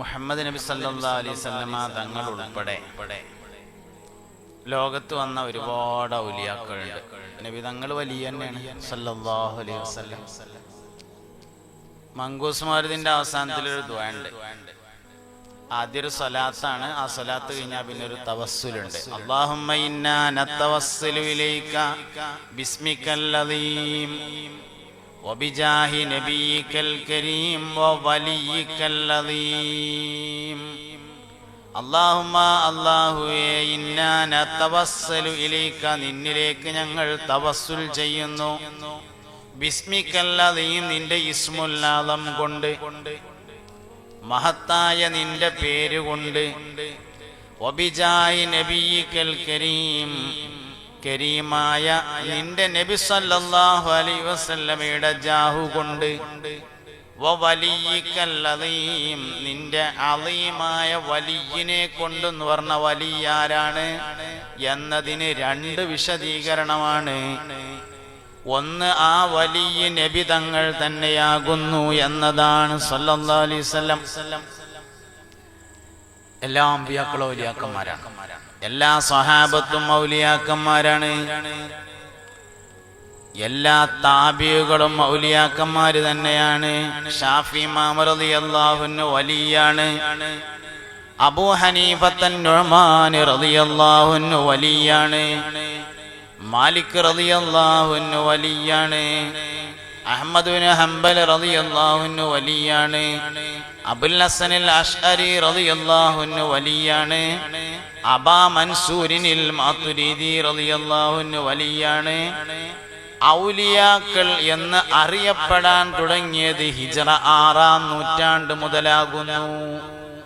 മുഹമ്മദ് നബി സല്ലാ അലൈഹി സ്വലമ തങ്ങൾ ഉൾപ്പെടെ ലോകത്ത് വന്ന ഒരുപാട് ഔലിയാക്കളുണ്ട്. നബി തങ്ങൾ വലിയ തന്നെയാണ്. സല്ലല്ലാഹു അലൈഹി വസല്ലം. മങ്കൂസ് മാരുതിന്റെ അവസാനത്തിൽ ഒരു ദ്വയുണ്ട് ആദ്യ ഒരു സ്വലാത്താണ്. ആ സ്വലാത്ത് കഴിഞ്ഞാൽ പിന്നെ ഒരു തവസ്സുലുണ്ട്. അള്ളാഹുമ്മ ഇന്നാ ഇലൈക وبجاه نبيك الكريم ووليك العظيم اللهم അല്ലാഹുവേ ഇന്നാ നതവസ്സലു ഇലൈക നിന്നിലേക്ക് ഞങ്ങൾ തവസ്സുൽ ചെയ്യുന്നു ബിസ്മിക്കല്ലതീം നിന്റെ ഇസ്മുല്ലാദം കൊണ്ട് മഹത്തായ നിന്റെ പേരുകൊണ്ട് ഒബിജായി നബിയിക്കൽ കരീം കരീമായ നിന്റെ നബി സല്ലല്ലാഹു അലൈഹി വസല്ലമയുടെ ജാഹു കൊണ്ട് വലിയക്കല്ലതീം നിന്റെ അലീമായ വലിയനെ കൊണ്ടെന്ന് പറഞ്ഞ വലിയാരാണ് എന്നതിന് രണ്ട് വിശദീകരണമാണ്. ഒന്ന് ആ വലിയ നബി തങ്ങൾ തന്നെയാകുന്നു എന്നതാണ് സല്ലല്ലാഹു അലൈഹി വസല്ലം എല്ലാ അമ്പിയാക്കളും ഔലിയാക്കന്മാരാണ്. എല്ലാ സഹാബത്തും ഔലിയാക്കന്മാരാണ്. എല്ലാ താബിയുകളും ഔലിയാക്കന്മാര് തന്നെയാണ്. ഷാഫി മാമറതി അള്ളാഹുന് വലിയാണ്. അബൂ ഹനീഫത്തൻ റളിയല്ലാഹുന്നു വലിയാണ്. മാലിക് റളിയല്ലാഹുന്നു വലിയാണ്. അഹമ്മദ് ബിൻ ഹംബൽ റളിയല്ലാഹുന്നു വലിയാണ്. അബുൽ ഹസനിൽ അഷ്അരി റളിയല്ലാഹുന്നു വലിയാണ്. അബാ മൻസൂരിനിൽ മാതുരീദി റളിയല്ലാഹുന്നു വലിയാണ്. ഔലിയാക്കൾ എന്ന് അറിയപ്പെടാൻ തുടങ്ങിയത് ഹിജറ ആറാം നൂറ്റാണ്ട് മുതലാകുന്നു.